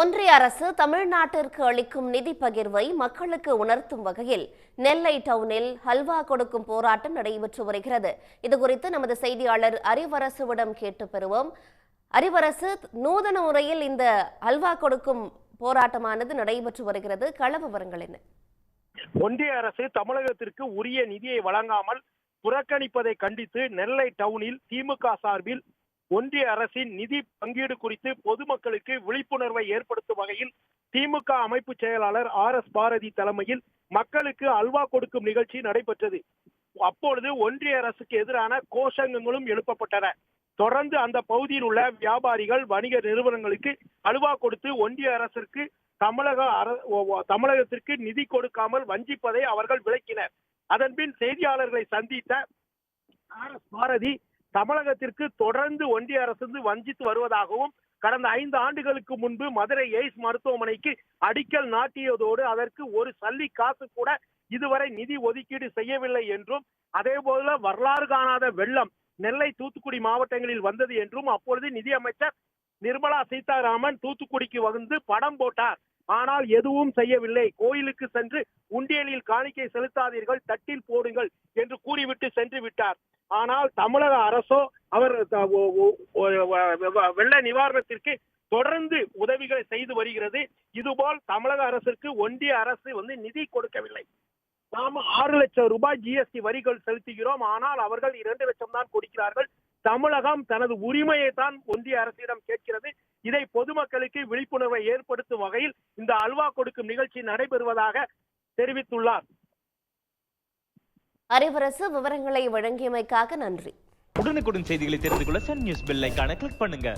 ஒன்றிய அரசு தமிழ்நாட்டிற்கு அளிக்கும் நிதி பகிர்வை மக்களுக்கு உணர்த்தும் வகையில் நெல்லை டவுனில் ஹல்வா கொடுக்கும் போராட்டம் நடைபெற்று வருகிறது. இதுகுறித்து நமது செய்தியாளர் அறிவரசுவிடம் கேட்டு பெறுவோம். அறிவரசு நூதன முறையில் இந்த ஹல்வா கொடுக்கும் போராட்டமானது நடைபெற்று வருகிறது. கள விவரங்கள் என்ன? ஒன்றிய அரசு தமிழகத்திற்கு உரிய நிதியை வழங்காமல் புறக்கணிப்பதை கண்டித்து நெல்லை டவுனில் திமுக சார்பில் ஒன்றிய அரசின் நிதி பங்கீடு குறித்து பொதுமக்களுக்கு விழிப்புணர்வை ஏற்படுத்தும் வகையில் திமுக அமைப்பு செயலாளர் ஆர் எஸ் பாரதி தலைமையில் மக்களுக்கு அல்வா கொடுக்கும் நிகழ்ச்சி நடைபெற்றது. அப்பொழுது ஒன்றிய அரசுக்கு எதிரான கோஷங்களும் எழுப்பப்பட்டன. தொடர்ந்து அந்த பகுதியில் உள்ள வியாபாரிகள் வணிக நிறுவனங்களுக்கு அல்வா கொடுத்து ஒன்றிய அரசிற்கு தமிழக தமிழகத்திற்கு நிதி கொடுக்காமல் வஞ்சிப்பதை அவர்கள் விளக்கினர். அதன்பின் செய்தியாளர்களை சந்தித்த ஆர் எஸ் பாரதி தமிழகத்திற்கு தொடர்ந்து ஒன்றிய அரசு வஞ்சித்து வருவதாகவும் கடந்த ஐந்து ஆண்டுகளுக்கு முன்பு மதுரை எய்ம்ஸ் மருத்துவமனைக்கு அடிக்கல் நாட்டியதோடு அதற்கு ஒரு சல்லி காசு கூட இதுவரை நிதி ஒதுக்கீடு செய்யவில்லை என்றும் அதே போல வரலாறு காணாத வெள்ளம் நெல்லை தூத்துக்குடி மாவட்டங்களில் வந்தது என்றும் அப்பொழுது நிதியமைச்சர் நிர்மலா சீதாராமன் தூத்துக்குடிக்கு வந்து படம் போட்டார். ஆனால் எதுவும் செய்யவில்லை. கோயிலுக்கு சென்று உண்டியலில் காணிக்கை செலுத்தாதீர்கள் தட்டில் போடுங்கள் என்று கூறிவிட்டு சென்று விட்டார். ஆனால் தமிழக அரசோ அவர் வெள்ள நிவாரணத்திற்கு தொடர்ந்து உதவிகளை செய்து வருகிறது. இதுபோல் தமிழக அரசிற்கு ஒன்றிய அரசு வந்து நிதி கொடுக்கவில்லை. நாம் ஆறு லட்சம் ரூபாய் ஜிஎஸ்டி வரிகள் செலுத்துகிறோம். ஆனால் அவர்கள் இரண்டு லட்சம் தான் கொடுக்கிறார்கள். தமிழகம் தனது உரிமையை தான் ஒன்றிய அரசிடம் கேட்கிறது. இதை பொதுமக்களுக்கு விழிப்புணர்வை ஏற்படுத்தும் வகையில் இந்த அல்வா கொடுக்கும் நிகழ்ச்சி நடைபெறுவதாக தெரிவித்துள்ளார். அறிவரசு விவரங்களை வழங்கியமைக்காக நன்றி. உடனுக்குடன் செய்திகளை தெரிந்து கொள்ள சன் நியூஸ் பெல் ஐக்கான கிளிக் பண்ணுங்க.